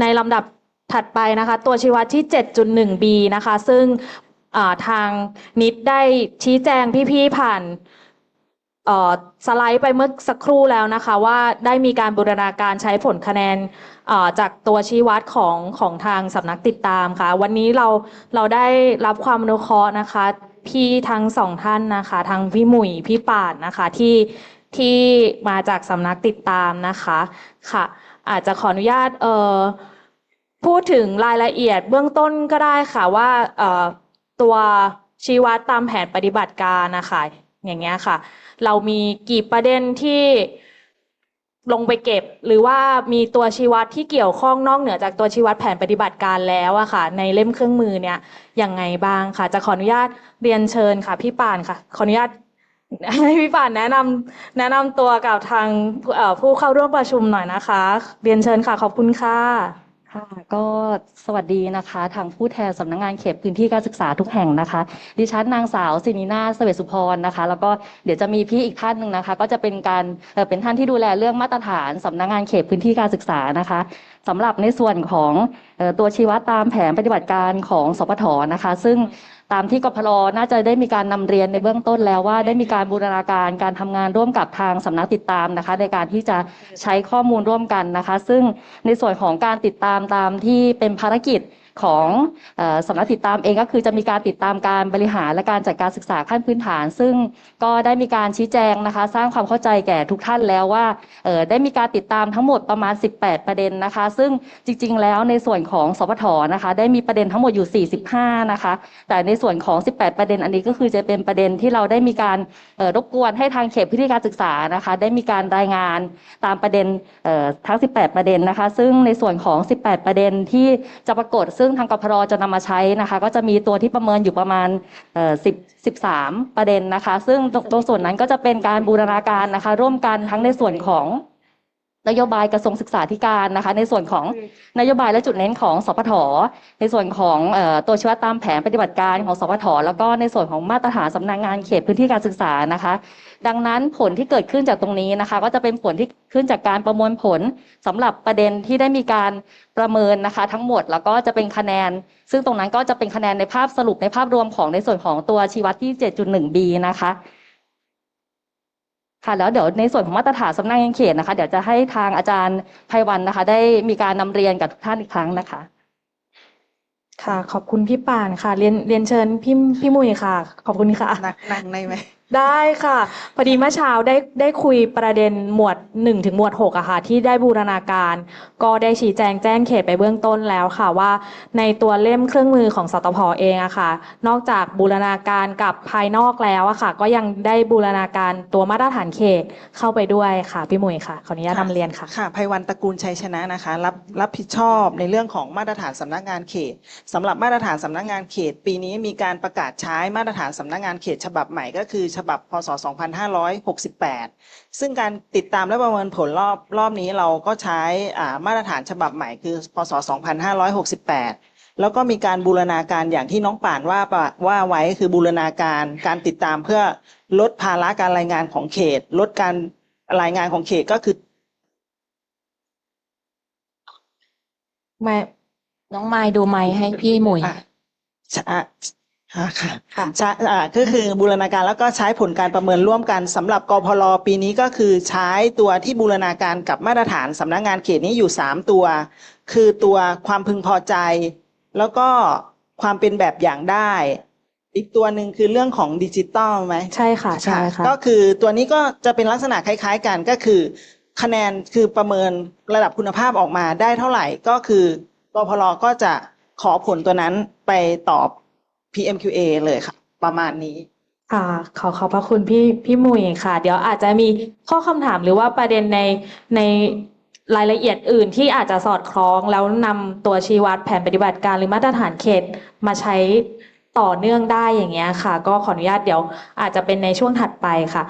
ในลำดับถัดไปนะคะ ตัวชี้วัดที่ 7.1b นะคะ ซึ่งทางนิดได้ชี้แจงพี่ๆผ่านสไลด์ไปเมื่อสักครู่แล้วนะคะ ว่าได้มีการบูรณาการใช้ผลคะแนนจากตัวชี้วัดของของทางสำนักติดตามค่ะ วันนี้เราเราได้รับความอนุเคราะห์นะคะ พี่ทั้งสองท่านนะคะ ทั้งพี่หมุยพี่ป่านนะคะที่ ที่มาจากสำนักติดตามนะคะค่ะ อาจจะขออนุญาตเอ่อพูดถึงรายละเอียดเบื้องต้นก็ได้ค่ะว่าเอ่อตัวชี้วัดตามแผนปฏิบัติการนะคะอย่างเงี้ยค่ะ เรามีกี่ประเด็นที่ลงไปเก็บ หรือว่ามีตัวชี้วัดที่เกี่ยวข้องนอกเหนือจากตัวชี้วัดแผนปฏิบัติการแล้วอะค่ะ ในเล่มเครื่องมือเนี่ยยังไงบ้างค่ะ จะขออนุญาตเรียนเชิญค่ะ พี่ป่านค่ะ ขออนุญาต ให้พี่ป่านแนะนำแนะนำตัวกับทางผู้เข้าร่วมประชุมหน่อยนะคะ เรียนเชิญค่ะ ขอบคุณค่ะค่ะก็สวัสดีนะคะ ทางผู้แทนสำนักงานเขตพื้นที่การศึกษาทุกแห่งนะคะ ดิฉันนางสาวสินีนาเสวสุพรนะคะ แล้วก็เดี๋ยวจะมีพี่อีกท่านหนึ่งนะคะ ก็จะเป็นการเป็นท่านที่ดูแลเรื่องมาตรฐานสำนักงานเขตพื้นที่การศึกษานะคะสำหรับในส่วนของตัวชี้วัดตามแผนปฏิบัติการของสปทนะคะ ซึ่ง ตามที่กพลน่าจะได้มีการนำเรียนในเบื้องต้นแล้วว่าได้มีการบูรณาการการทำงานร่วมกับทางสำนักติดตามนะคะ ในการที่จะใช้ข้อมูลร่วมกันนะคะ ซึ่งในส่วนของการติดตามตามที่เป็นภารกิจ ของอสำนักติดตามเองก็คือจะมีการติดตามการบริหารและการจัดการศึกษาขั้นพื้นฐาน ซึ่งก็ได้มีการชี้แจงนะคะ สร้างความเข้าใจแก่ทุกท่านแล้วว่าได้มีการติดตามทั้งหมดประมาณ 18 ประเด็นนะคะ ซึ่งจริง ๆ แล้วในส่วนของสปทนะคะ ได้มีประเด็นทั้งหมดอยู่ 45 นะคะ แต่ในส่วนของ 18 ประเด็นอันนี้ก็คือจะเป็นประเด็นที่เราได้มีการรบกวนให้ทางเขตพื้นที่การศึกษานะคะ ได้มีการรายงานตามประเด็นทั้ง 18 ประเด็นนะคะ ซึ่งในส่วนของ 18 ประเด็นที่จะปรากฏซึ่งงทางกพรจะนำมาใช้นะคะ ก็จะมีตัวที่ประเมินอยู่ประมาณเอ่อ10 13ประเด็นนะคะ ซึ่งตรงส่วนนั้นก็จะเป็นการบูรณาการนะคะ ร่วมกันทั้งในส่วนของ นโยบายกระทรวงศึกษาธิการนะคะ ในส่วนของนโยบายและจุดเน้นของสพทในส่วนของเอ่อตัวชี้วัดตามแผนปฏิบัติการของสพทแล้วก็ในส่วนของมาตรฐานสำนักงานเขตพื้นที่การศึกษานะคะ ดังนั้นผลที่เกิดขึ้นจากตรงนี้นะคะ ก็จะเป็นผลที่ขึ้นจากการประมวลผลสำหรับประเด็นที่ได้มีการประเมินนะคะ ทั้งหมดแล้วก็จะเป็นคะแนน ซึ่งตรงนั้นก็จะเป็นคะแนนในภาพสรุปในภาพรวมของในส่วนของตัวชี้วัดที่ 7.1b นะคะ ค่ะแล้วเดี๋ยวในส่วนของมาตรฐานสำนักงานเขตนะคะ เดี๋ยวจะให้ทางอาจารย์ไพวันนะคะ ได้มีการนำเรียนกับทุกท่านอีกครั้งนะคะ ค่ะ ขอบคุณพี่ป่านค่ะ เรียนเรียนเชิญพี่พี่มุยค่ะ ขอบคุณค่ะ นั่งนั่งได้ไหม ได้ค่ะ พอดีเมื่อเช้าได้ได้คุยประเด็นหมวด1ถึงหมวด6อะค่ะ ที่ได้บูรณาการ ก็ได้ชี้แจงแจ้งเขตไปเบื้องต้นแล้วค่ะว่า ในตัวเล่มเครื่องมือของสตพเองอะค่ะ นอกจากบูรณาการกับภายนอกแล้วอะค่ะ ก็ยังได้บูรณาการตัวมาตรฐานเขตเข้าไปด้วยค่ะพี่หมุยค่ะขออนุญาตนำเรียนค่ะค่ะภัยวันตระกูลชัยชนะนะคะรับรับผิดชอบในเรื่องของมาตรฐานสำนักงานเขตสำหรับมาตรฐานสำนักงานเขต ปีนี้มีการประกาศใช้มาตรฐานสำนักงานเขตฉบับใหม่ก็คือฉบับพศ 2568 ซึ่งการติดตามและประเมินผลรอบรอบนี้เราก็ใช้อ่ามาตรฐานฉบับใหม่คือ พศ 2568 แล้วก็มีการบูรณาการอย่างที่น้องป่านว่าปะว่าไว้คือบูรณาการการติดตามเพื่อลดภาระการรายงานของเขต ลดการรายงานของเขตก็คือไม่น้องไม้ดูไม้ให้พี่หมุย อะใช่อะอะค่ะค่ะใช่อ่าก็คือบูรณาการแล้วก็ใช้ผลการประเมินร่วมกันสำหรับกพลปีนี้ก็คือใช้ตัวที่บูรณาการกับมาตรฐานสำนักงานเขตนี้อยู่สามตัว คือตัวความพึงพอใจ แล้วก็ความเป็นแบบอย่างได้ อีกตัวหนึ่งคือเรื่องของดิจิตอลไหม ใช่ค่ะ ใช่ค่ะ ก็คือตัวนี้ก็จะเป็นลักษณะคล้ายๆกันก็คือ คะแนนคือประเมินระดับคุณภาพออกมาได้เท่าไหร่ก็คือกพลก็จะขอผลตัวนั้นไปตอบ PMQA เลยค่ะ ประมาณนี้ค่ะขอขอบพระคุณพี่พี่มุยค่ะ เดี๋ยวอาจจะมีข้อคำถามหรือว่าประเด็นในในรายละเอียดอื่นที่อาจจะสอดคล้องแล้วนำตัวชี้วัดแผนปฏิบัติการหรือมาตรฐานเขตมาใช้ต่อเนื่องได้อย่างเงี้ยค่ะ ก็ขออนุญาตเดี๋ยวอาจจะเป็นในช่วงถัดไปค่ะ